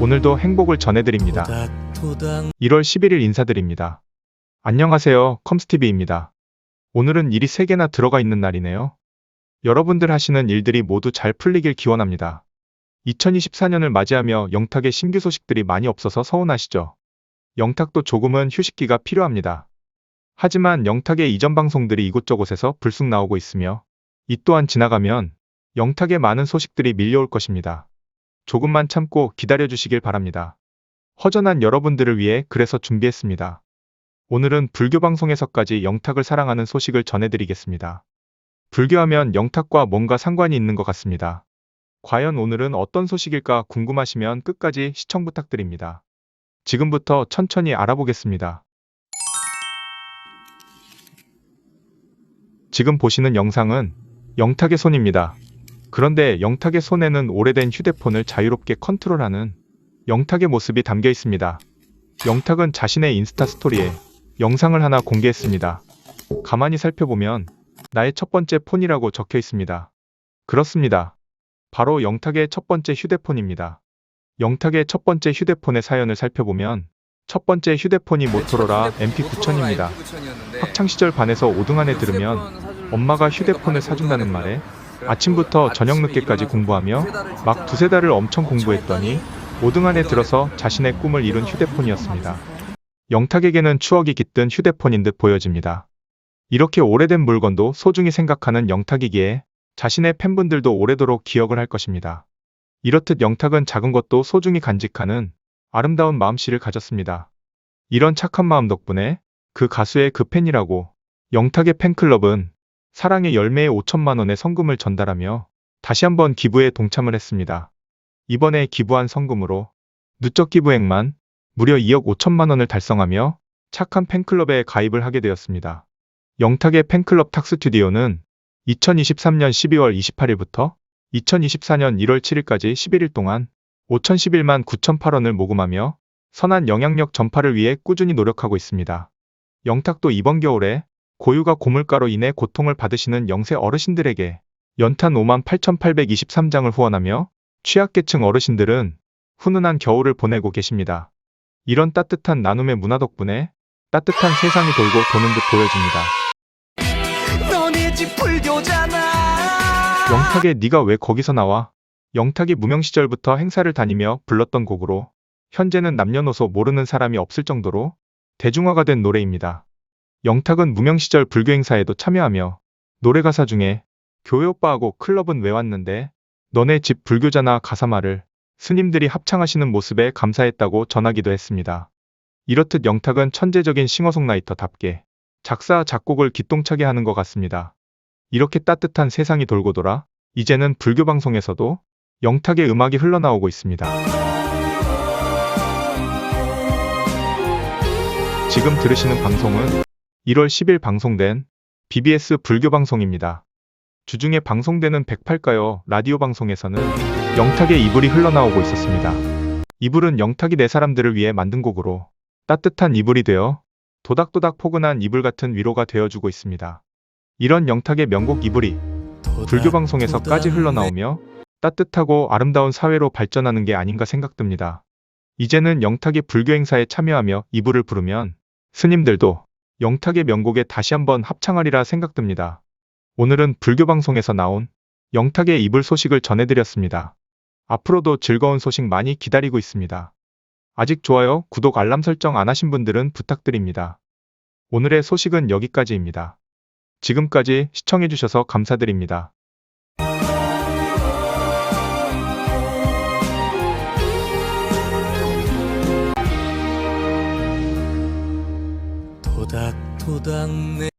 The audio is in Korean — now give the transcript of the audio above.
오늘도 행복을 전해드립니다. 토닥토닥 1월 11일 인사드립니다. 안녕하세요. 컴스티비입니다. 오늘은 일이 3개나 들어가 있는 날이네요. 여러분들 하시는 일들이 모두 잘 풀리길 기원합니다. 2024년을 맞이하며 영탁의 신규 소식들이 많이 없어서 서운하시죠? 영탁도 조금은 휴식기가 필요합니다. 하지만 영탁의 이전 방송들이 이곳저곳에서 불쑥 나오고 있으며 이 또한 지나가면 영탁의 많은 소식들이 밀려올 것입니다. 조금만 참고 기다려 주시길 바랍니다. 허전한 여러분들을 위해 그래서 준비했습니다. 오늘은 불교 방송에서까지 영탁을 사랑하는 소식을 전해드리겠습니다. 불교하면 영탁과 뭔가 상관이 있는 것 같습니다. 과연 오늘은 어떤 소식일까 궁금하시면 끝까지 시청 부탁드립니다. 지금부터 천천히 알아보겠습니다. 지금 보시는 영상은 영탁의 손입니다. 그런데 영탁의 손에는 오래된 휴대폰을 자유롭게 컨트롤하는 영탁의 모습이 담겨 있습니다. 영탁은 자신의 인스타 스토리에 영상을 하나 공개했습니다. 가만히 살펴보면 나의 첫 번째 폰이라고 적혀 있습니다. 그렇습니다. 바로 영탁의 첫 번째 휴대폰입니다. 영탁의 첫 번째 휴대폰의 사연을 살펴보면 첫 번째 휴대폰이 모토로라 MP9000입니다. 학창시절 반에서 5등 안에 들으면 엄마가 휴대폰을 사준다는 말에 아침부터 저녁 늦게까지 공부하며 막 두세 달을 엄청 공부했더니 5등 안에 들어서 자신의 꿈을 이룬 휴대폰이었습니다. 영탁에게는 추억이 깃든 휴대폰인 듯 보여집니다. 이렇게 오래된 물건도 소중히 생각하는 영탁이기에 자신의 팬분들도 오래도록 기억을 할 것입니다. 이렇듯 영탁은 작은 것도 소중히 간직하는 아름다운 마음씨를 가졌습니다. 이런 착한 마음 덕분에 그 가수의 그 팬이라고 영탁의 팬클럽은 사랑의 열매에 5천만 원의 성금을 전달하며 다시 한번 기부에 동참을 했습니다. 이번에 기부한 성금으로 누적 기부액만 무려 2억 5천만 원을 달성하며 착한 팬클럽에 가입을 하게 되었습니다. 영탁의 팬클럽 탁스튜디오는 2023년 12월 28일부터 2024년 1월 7일까지 11일 동안 5,011만 9,008원을 모금하며 선한 영향력 전파를 위해 꾸준히 노력하고 있습니다. 영탁도 이번 겨울에 고유가 고물가로 인해 고통을 받으시는 영세 어르신들에게 연탄 5만 8,823장을 후원하며 취약계층 어르신들은 훈훈한 겨울을 보내고 계십니다. 이런 따뜻한 나눔의 문화 덕분에 따뜻한 세상이 돌고 도는 듯 보여집니다. 너네 집 불교잖아 영탁의 네가 왜 거기서 나와? 영탁이 무명 시절부터 행사를 다니며 불렀던 곡으로 현재는 남녀노소 모르는 사람이 없을 정도로 대중화가 된 노래입니다. 영탁은 무명 시절 불교 행사에도 참여하며 노래 가사 중에 교회 오빠하고 클럽은 왜 왔는데 너네 집 불교잖아 가사말을 스님들이 합창하시는 모습에 감사했다고 전하기도 했습니다. 이렇듯 영탁은 천재적인 싱어송라이터답게 작사 작곡을 기똥차게 하는 것 같습니다. 이렇게 따뜻한 세상이 돌고 돌아 이제는 불교 방송에서도 영탁의 음악이 흘러나오고 있습니다. 지금 들으시는 방송은 1월 10일 방송된 BBS 불교 방송입니다. 주중에 방송되는 108가요 라디오 방송에서는 영탁의 이불이 흘러나오고 있었습니다. 이불은 영탁이 내 사람들을 위해 만든 곡으로 따뜻한 이불이 되어 도닥도닥 포근한 이불 같은 위로가 되어주고 있습니다. 이런 영탁의 명곡 이불이 불교 방송에서까지 흘러나오며 따뜻하고 아름다운 사회로 발전하는 게 아닌가 생각됩니다. 이제는 영탁이 불교 행사에 참여하며 이불을 부르면 스님들도 영탁의 명곡에 다시 한번 합창하리라 생각됩니다. 오늘은 불교 방송에서 나온 영탁의 이불 소식을 전해드렸습니다. 앞으로도 즐거운 소식 많이 기다리고 있습니다. 아직 좋아요, 구독, 알람 설정 안 하신 분들은 부탁드립니다. 오늘의 소식은 여기까지입니다. 지금까지 시청해주셔서 감사드립니다. 토닥토닥 내